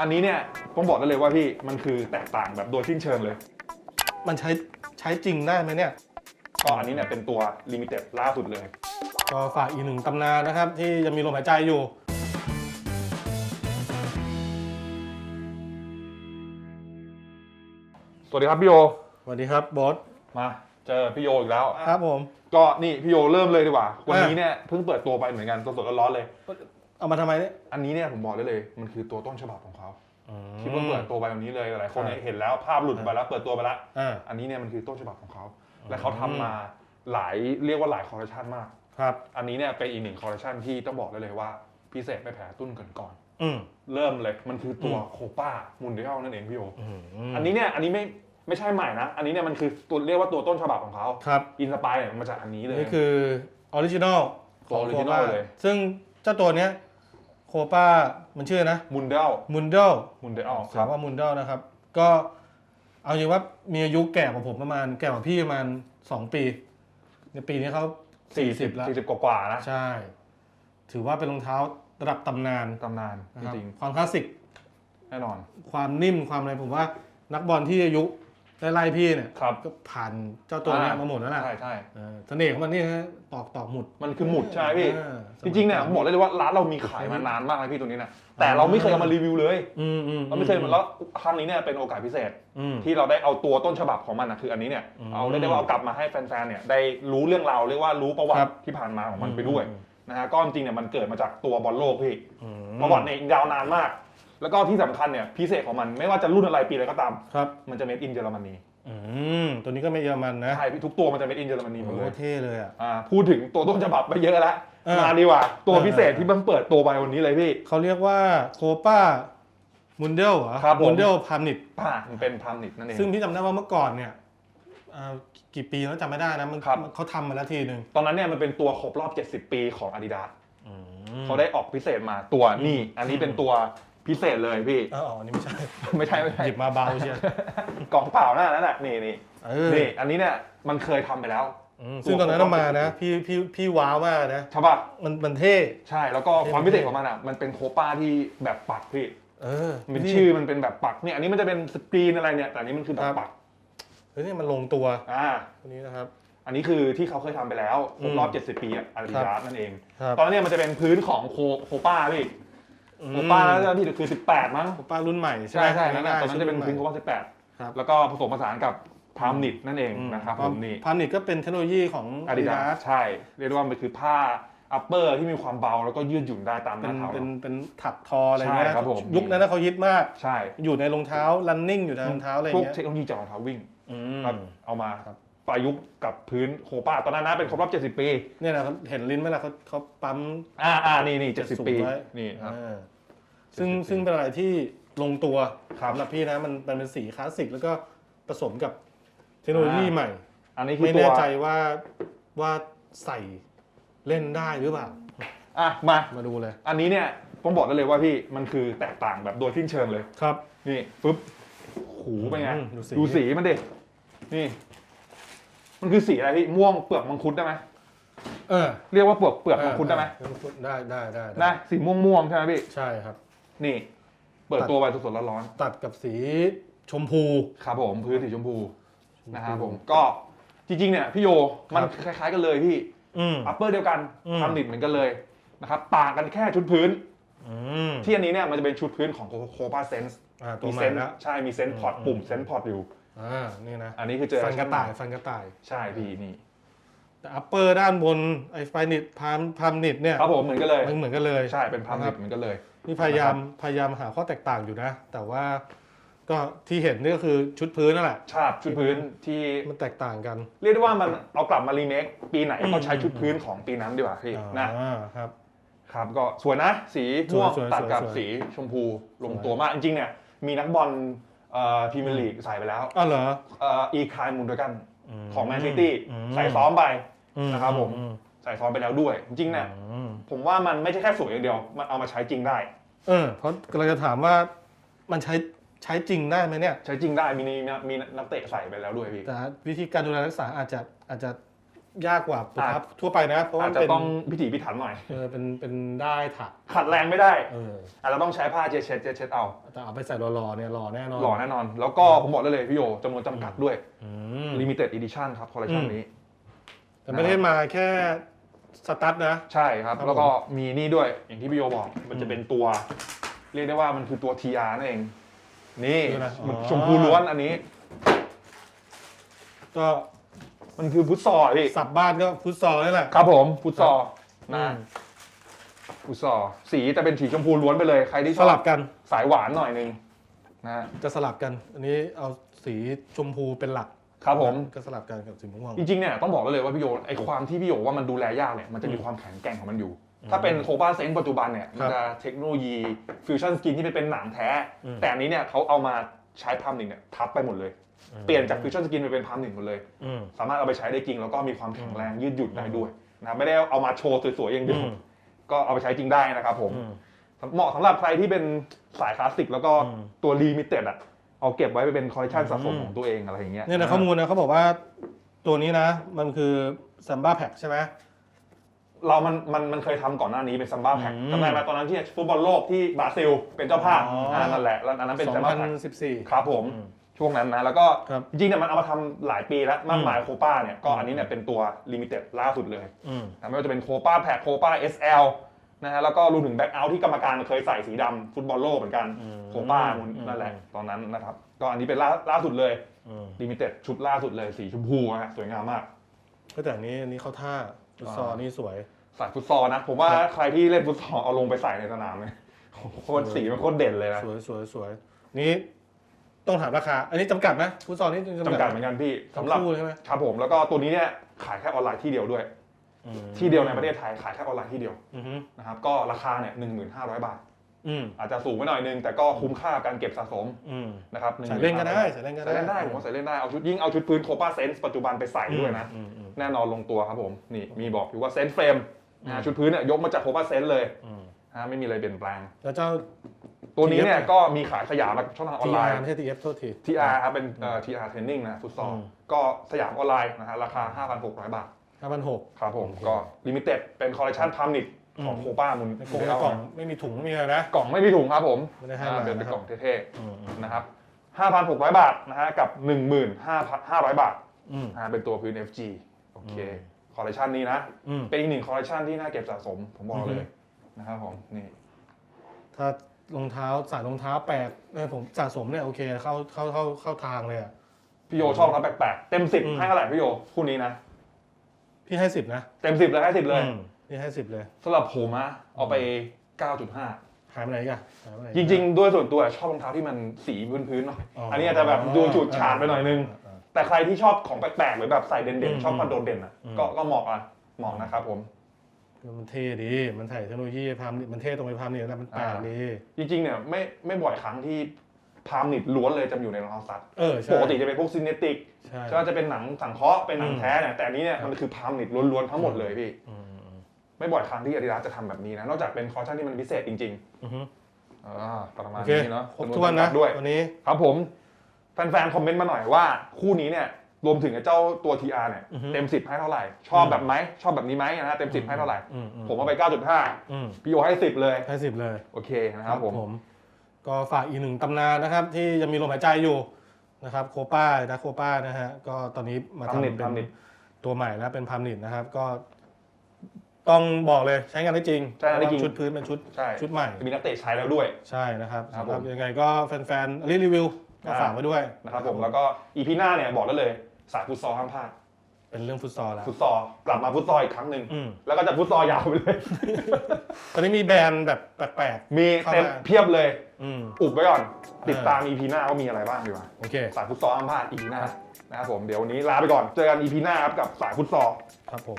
อันนี้เนี่ยต้องบอกได้เลยว่าพี่มันคือแตกต่างแบบโดยสิ้นเชิงเลย มันใช้ใช้จริงได้ไหมเนี่ย ก็อันนี้เนี่ยเป็นตัวลิมิเต็ดล่าสุดเลย ก็ฝากอีกหนึ่งตำนานนะครับ ที่ยังมีลมหายใจอยู่ สวัสดีครับพี่โย สวัสดีครับบอสมาเจอพี่โยอีกแล้ว ครับผม ก็นี่พี่โยเริ่มเลยดีกว่า วันนี้เนี่ยเพิ่งเปิดตัวไปเหมือนกันสดๆร้อนๆเลย เอามาทำไมเนี่ย อันนี้เนี่ยผมบอกได้เลย มันคือตัวต้นฉบับของเขาที่เพิ่งมเปิดตัวไปวันนี้เลยหลายคนเนี่ยครับเห็นแล้วภาพหลุดไปแล้วเปิดตัวไปแล้วอ่า อันนี้เนี่ยมันคือต้นฉบับของเขาและเขาทำมาหลายเรียกว่าหลายคอลเลคชันมาก ครับ อันนี้เนี่ยเป็นอีกหนึ่งคอลเลคชันที่ต้องบอกได้เลยว่าพิเศษไม่แพ้ตุ้นก่อนอืมๆเริ่มเลยมันคือตัวอืมโคป้ามุนเดียลนั่นเองพี่โยอืมอันนี้เนี่ยอันนี้ไม่ไม่ใช่ใหม่นะ อันนี้เนี่ยมันคือตัวเรียกว่าตัวต้นฉบับของเขาครับ อินสปายมาจากอันนี้เลย นี่คือออริจินอลตัว original เลย ซึ่งเจ้าตัวเนี้ย โคป้ามันชื่อนะมุนเดลมุนเดลมุนเดลคถารัมบว่ามุนเดลนะครับ ก็เอาจริงว่ามีอายุแก่กว่าผมประมาณ แก่กว่าพี่ประมาณ2ปี ในปีนี้เขา40แล้ว สี่สิบกว่าๆนะใช่ ถือว่าเป็นรองเท้าระดับตำนานตำนานนะจครับริงความคลาสสิก ๆแน่นอน ความนิ่มความอะไรผมว่านักบอลที่อายุ ไล่ๆพี่เนี่ยครับก็ผ่านเจ้าตัวเนี้ยอ่ามมาหมดแล้วแหละใช่ใช่เออเสน่ห์ของมันนี่ฮะตอกตอกหมุดมันคือหมุดใช่ไหมพี่เออจริงๆเนี่ยผมบอกได้เลยว่าร้านเรามีขายมานานมากเลยพี่ตัวนี้นะแต่เราไม่เคยเอามารีวิวเลยอืมอืมเราไม่เคยแล้วครั้งนี้เนี่ยเป็นโอกาสพิเศษอืมที่เราได้เอาตัวต้นฉบับของมันนะคืออันนี้เนี่ยอืมเอาได้ได้ว่าเอากลับมาให้แฟนๆเนี่ยได้รู้เรื่องราวเรียกว่ารู้ประวัครัติบที่ผ่านมาของมันไปด้วยอืมนะฮะก็จริงๆเนี่ยมันเกิดมาจากตัวบอลโลกพี่อืมประวัติเนี่ยยาวนานมาก แล้วก็ที่สำคัญเนี่ยพิเศษของมันไม่ว่าจะรุ่นอะไรปีอะไรก็ตาม ครับ มันจะเมดอินเยอรมนีอืม ตัวนี้ก็ไม่เยอรมันนะใช่พี่ทุกตัวมันจะเมดอินเยอรมนีหมดโอ้เลยเท่เลยอะ อ่าพูดถึงตัวต้นฉบับไปเยอะแล้วเออมาดีกว่า ตัวเออ พิเศษที่เพิ่งเปิดตัวไปวันนี้เลยพี่ เขาเรียกว่าโคป้ามุนเดลเหรอครับผม มุนเดลพานิตป่ามันเป็นพามนิกนั่นเอง ซึ่งพี่จำได้ว่าเมื่อก่อนเนี่ยอ่ากี่ปีแล้วจำไม่ได้นะมันครับ เขาทำมาแล้วทีหนึ่งตอนนั้นเนี่ยมันเป็นตัวครบรอบ 70 ปีของ Adidas อืมเขาได้ออกพิเศษมาตัวนี่ อันนี้เป็นตัว พิเศษเลยพี่อ๋ออันนี้ไม่ใช่ ไม่ใช่ไม่ใช่หยิบมาเบาเชียว กล่องเปล่าหน้านั่นแหละนี่นี่เออนี่อันนี้เนี่ยมันเคยทำไปแล้วอืมซึ่งตอนนั้นมานะ พี่พี่พี่ว้าวมากนะ ใช่ป่ะมันมันเท่ ใช่แล้วก็ความพิเศษของมันอะมันเป็นโคป้าที่แบบปักพี่ เออมันเป็นชื่อมันเป็นแบบปักเนี่ยอันนี้มันจะเป็นสกรีนอะไรเนี่ยแต่อันนี้มันคือแบบปักเฮ้ยนี่มันลงตัวอ่า ตัวนี้นะครับ อันนี้คือที่เขาเคยทำไปแล้วครบรอบอืม70 ปีอาริยานั่นเอง ครับ ตอนนั้นเนี่ยมันจะเป็นพื้นของโคโคป้าพี่ โคป้าแล้วจะที่คือ 18 มั้งโคป้ารุ่นใหม่ใช่ใช่ไหมใช่นั่นน่ะตอนนั้นจะเป็นพื้นโครุ่ป้าครับ 18 แล้วก็ผสมผสานกับพรามนิดนั่นเองอืมนะครับผมนี่พานิตก็เป็นเทคโนโลยีของอาดิดา Adidas ใช่ เรียกได้ว่ามันคือผ้าอัปเปอร์ที่มีความเบาแล้วก็ยืดหยุ่นได้ตามหเป็น้านเท้าเป็นเป็นถักทออะไรเงี้ยใช่ครับผมยุคนั้นนะเขาฮิตมากใช่ อยู่ในรองเท้า running อยู่ในรองเท้าอะไรพวกเงี้ยเทคโนโลยีจากรองเท้าวิ่งอืมครับเอามาครับประยุกต์กับพื้นโคป้าตอนนั้นนะเป็นครบรอบ 70 ปี เนี่ยนะครับเห็นลิ้นไหมล่ะเขาเขาปั๊มอ่าอ่านี่นี่70ปีไว้นี่ครับอ่า ซึ่ง70ซึ่งเป็นอะไรที่ลงตัวครับสำหรับพี่นะมันมันเป็นสีคลาสสิกแล้วก็ผสมกับเทคโนโลยีอ่าใหม่ อันนี้คือไม่ตัวแน่ใจว่าว่าใส่เล่นได้หรือเปล่า อะมา มาดูเลย อันนี้เนี่ยต้องบอกได้เลยว่าพี่มันคือแตกต่างแบบโดยสิ้นเชิงเลย ครับ นี่ปึ๊บหูเป็นไงอืมดูสี ดูสีมันดินี่ มันคือสีอะไรพี่ม่วงเปลือกมังคุดได้ไหมเออเรียกว่าเปลือกเปลือกมังคุดได้ไหมเออได้ได้ได้ได้นะสีม่วงม่วงๆใช่ไหมพี่ ใช่ครับ นี่ เปิดตัวไปสดๆร้อนตัดกับสีชมพู ๆครับผมพื้นสีชมพูนะครับผมก็จริงๆเนี่ยพี่โยมันคล้ายๆกันเลยพี่อืม อัปเปอร์เดียวกันอืม ทำนิดเหมือนกันเลยนะครับต่างกันแค่ชุดพื้น อืมที่อันนี้เนี่ยมันจะเป็นชุดพื้นของโคปาเซนส์อ่าตัวมีใหเซม่นส์แล้วใช่มีเซนส์พอร์ตอืมปุ่มเซนส์พอร์ตอยู่ อ่านี่นะอันนี้คือเจอฟันกระต่ายฟันกระต่าย ใช่พี่นี่ แต่อัปเปอร์ด้านบนไอ้ไฟนิดพามพามนิดเนี่ยครับผมเหมือนกันเลยมันเหมือนกันเลยใช่เป็นพามครันิบดเหมือนกันเลยนี่พยายามพยายามหาข้อแตกต่างอยู่นะ แต่ว่าก็ที่เห็นนี่ก็คือชุดพื้นนั่นแหละชาบชุดพื้นที่มันแตกต่างกัน เรียกได้ว่ามันเอากลับมารีเมคปีไหนอืมก็ใช้ชุดพื้นของปีนั้นดีกว่าพี่นะอ่าครับครับก็สวยนะสีม่วงสวยๆตัดกับสวยๆสีชมพูลงตัวมากจริงๆเนี่ยมีนักบอลพรีเมียร์ลีกใส่ไปแล้วอ้าวเหรออีคายมุนดกันอืมของแมนซิตี้อืมใส่ซ้อมไปอื นะครับผมอืใส่ซ้อมไปแล้วด้วย จริงๆเนี่ยอืมผมว่ามันไม่ใช่แค่สวยอย่างเดียว มันเอามาใช้จริงได้ เออเพราะกำลังจะถามว่ามันใช้ใช้จริงได้ไหมเนี่ยใช้จริงได้มีมีมีนักเตะใส่ไปแล้วด้วยพี่แต่วิธีการดูแลรักษาอาจจะอาจจะยากกว่าปูทับทั่วไปนะเพราะว่าอาจมันจะเป็นต้องพิถีพิถันหน่อยเออเป็นเป็นได้ถักขัดแรงไม่ได้เอออาจจะต้องใช้ผ้าเช็ดเช็ดเช็ดเช็ดเอาแต่เอาไปใส่รอๆเนี่ยรอแน่นอนหล่อแน่นอน แล้วก็ผมบอกได้เลยพี่โยจำนวนจำกัดด้วยอืม limited edition ครับคอลเลคชันอืมนี้ แต่ไม่ได้มาแค่สตั๊ดนะ ใช่ครับ ครับแล้วก็มีนี่ด้วยอย่างที่พี่โยบอก มันจะเป็นตัว เรียกได้ว่ามันคือตัว TR นั่นเอง นี่คืออะไรอ๋อ ชมพูล้วนอันนี้ ก็มันคือฟุตซอลพี่สับบ้านก็ฟุตซอลนี่แหละ ครับผมฟุตซอลอืนะมฟุตซอลสีจะเป็นสีชมพูล้วนไปเลยใครที่ชสอบลับกันสายหวานหน่อยนึงนะจะสลับกัน อันนี้เอาสีชมพูเป็นหลัก ครับผม ก็สลับกันกับสีม่วง จริงๆเนี่ยต้องบอกไว้เลยว่าพี่โยไอความที่พี่โยว่ามันดูแลยากเนี่ยมันจะมีความแข็งแกร่งของมันอยู่ ถ้าเป็นโคบาเซนปัจจุบันเนี่ยมันจะเทคโนโลยีฟิวชั่นสกินที่เป็นหนังแท้อืมแต่อันนี้เนี่ยเขาเอามาใช้พามหนึ่งเนี่ยทับไปหมดเลย เปลี่ยนจากฟิวชั่นสกินไปเป็นพามหนึ่งหมดเลยอืมสามารถเอาไปใช้ได้จริงแล้วก็มีความแข็งแรงยืดหยุ่นได้ด้วยนะครับไม่ได้เอามาโชว์สวยๆอย่างเดียวอืมก็เอาไปใช้จริงได้นะครับผมอืมเหมาะสำหรับใครที่เป็นสายคลาสสิกแล้วก็อืมตัวลิมิเต็ดอะ เอาเก็บไว้ไปเป็นคอลเลคชันสะสมอืมของตัวเองอะไรอย่างเงี้ยเนี่ยนะข้อมูลนะเขาบอกว่าตัวนี้นะ มันคือซัมบ้าแพ็กใช่ไหมเรามันมันมันเคยทำก่อนหน้านี้เป็นซัมบ้าแพ็คอืมจำได้ไหมตอนนั้นที่ฟุตบอลโลกที่บราซิลเป็นเจ้าภาพอ๋ออ่านั่นแหละแล้วอันนั้นเป็นซัมบ้าแพ็ค2014ครับผมอืมช่วงนั้นนะ แล้วก็ครับจริงๆเนี่ยมันเอามาทำหลายปีแล้วมากมายอืมโคป้าเนี่ยก็อันนี้เนี่ยเป็นตัวลิมิเต็ดล่าสุดเลยอืมนะไม่ว่าจะเป็นโคป้าแพ็คโคป้า SL นะฮะแล้วก็รวมถึงแบ็กเอาท์ที่กรรมการเคยใส่สีดำฟุตบอลโลกเหมือนกันอืมโคป้าอืมนั่นแหละตอนนั้นนะครับ ก็อันนี้เป็นล่าล่าสุดเลยอืมลิมิเต็ดชุดล่าสุดเลยสีชมพูนะสวยงามมาก ก็แต่อันนี้อันนี้เข้าท่าฟุตซอลอ่านี่นี่สวย สายฟุตซอลนะ ผมว่าใครที่เล่นฟุตซอลเอาลงไปใส่ในสนามเลยโคตรสีมันโคตรเด่นเลยนะสวยสวยสวยนี่ต้องถามราคา อันนี้จำกัดไหมฟุตซอลนี่จำกัดเหมือนกันพี่สำหรับคู่ใช่ไหมครับผมแล้วก็ตัวนี้เนี่ยขายแค่ออนไลน์ที่เดียวด้วย อืมที่เดียวในประเทศไทยขายแค่ออนไลน์ที่เดียวอือฮึนะครับก็ราคาเนี่ยหนึ่งหมื่นห้าร้อยบาท อืมอาจจะสูงไปหน่อยนึงแต่ก็คุ้มค่าการเก็บสะสมอืม นะครับใส่เล่นก็ได้ใส่เล่นก็ได้ใส่เล่นได้ผมว่าใส่เล่นได้เอาชุดยิ่งเอาชุดพื้นโคป้าเซนส์ปัจจุบันไปใส่ด้วยนะ อืมอืม แน่นอนลงตัวครับผม นี่มีบอกอยู่ว่าเซนส์เฟรมนะอืฮะมชุดพื้นเนี่ยยกมาจากโคป้าเซนส์เลยอืม นะฮะไม่มีอะไรเปลี่ยนแปลง แล้วเจ้า ตัวนี้เนี่ย TF ก็มีขายสยามแบบช่องทางออนไล TR น์ ไม่ใช่ TF โทษที TR ครับเป็นเอ่อ TR Training นะฟุตซอลอืม ก็สยามออนไลน์นะฮะราคา 5,600 บาท ห้าพันหกครับผมโอเคก็ลิมิเต็ดเป็นคอลเลคชันพามนิดของอืมโคป้ามุนในกล่องในกล่องไม่มีถุงไม่มีอะไรนะกล่องไม่มีถุงครับผมไม่ได้ให้อ่ามาเป็นเป็นนะครับกล่องเท่อืมอืมๆนะครับ5,600บาทนะฮะกับ15,500บาทอืมนะฮะเป็นตัวพื้น FG โอเคอืมคอลเลคชันนี้นะอืมเป็นอีกหนึ่งคอลเลคชันที่น่าเก็บสะสม ผมบอกอือฮึเลยนะครับผมนี่ถ้ารองเท้าสายรองเท้าแปลกเนี่ยผมสะสมเนี่ยโอเคเข้าเข้าเข้าเข้าทางเลยอะพี่โยชอบรับแปลกๆเต็มอืม10ให้เท่าไหร่พี่โยคู่นี้นะ พี่ให้สิบนะเต็ม10เลยให้10เลยอืมพี่ให้สิบเลยสำหรับผมอะเอาไป 9.5 หายไปไหนอีกันหายไปไหนจริงๆ ด้วยส่วนตัวชอบรองเท้าที่มันสีพื้นๆหน่อยอันนี้อาจจะแบบดูฉูดฉาดไปหน่อยนึงาแต่ใครที่ชอบของแปลกๆหรือแบบใส่เด่นอืมๆ ชอบความโดดเด่นอะอืม ก็ก็เหมาะอะเหมาะนะครับผมๆมันเท่ดี มันใส่เทคโนโลยีพามมันเท่ตรงไปพามนี่แล้วมันแปลกดี จริงๆเนี่ยไม่ไม่บ่อยครั้งที่ พามนิดล้วนเลยจะอยู่ในรองเท้าซัดเออใช่ปกติจะเป็นพวกซินเนติกใช่ก็จะเป็นหนังสังเคราะห์เป็นหนังอืมแท้เนี่ยแต่อันนี้เนี่ยครับมันคือพามนิดล้วนๆทั้งหมดเลยพี่อืมอืมไม่บ่อยครั้งที่อาดิดาสจะทำแบบนี้นะนอกจากเป็นคอลเลคชันที่มันพิเศษจริงอือฮึๆอ่าประมาโอณเคนี้เนาะครบถ้วนนะจำวจำกัดด้วยวันนี้ครับผมแฟนๆคอมเมนต์มาหน่อยว่าคู่นี้เนี่ยรวมถึงไอ้เจ้าตัว TR เนี่ยอือฮึเต็ม10ให้เท่าไหร่ ชอบแบบไหมชอบแบบนี้ไหมนะฮะเต็ม10ให้เท่าไหร่อืมอืมผมเอาไป 9.5อืมพี่โยให้10เลยให้สิบเลย โอเคนะครับผม ก็ฝากอีกหนึ่งตำนานนะครับ ที่ยังมีลมหายใจอยู่นะครับโคป้านะโคป้านะฮะก็ตอนนี้มาพามนิดทำเป็พามนินดตัวใหม่แล้วเป็นพามนิดนะครับ ก็ต้องบอกเลยใช้งานได้จริงใช้งานได้จริงชุดพื้นเป็นชุดใช่ชุดใหม่ มีนักเตะใช้แล้วด้วย ใช่นะครับครับสำหรับผมยังไงก็แฟนๆรีรีวิวก็อ่า ฝากไว้ด้วยนะครับผมแล้วก็อีพีหน้าเนี่ยบอกได้เลยสายฟุตซอลห้ามพลาด เป็นเรื่องฟุตซอลแล้ว ฟุตซอลกลับมาฟุตซอลอีกครั้งหนึ่งอืม แล้วก็จะฟุตซอลยาวไปเลย ตอนนี้มีแบรนด์แบบแปลก มีเต็มเข้ามา เพียบเลย ๆอืม อุบไว้ก่อน ติดตามอีพีหน้าว่ามีอะไรบ้างดีกว่าโอเค สายฟุตซอลห้ามพลาดอีพีหน้านะครับผมเดี๋ยววันนี้ลาไปก่อนเจอกันอีพีหน้าครับกับสายฟุตซอล ครับผม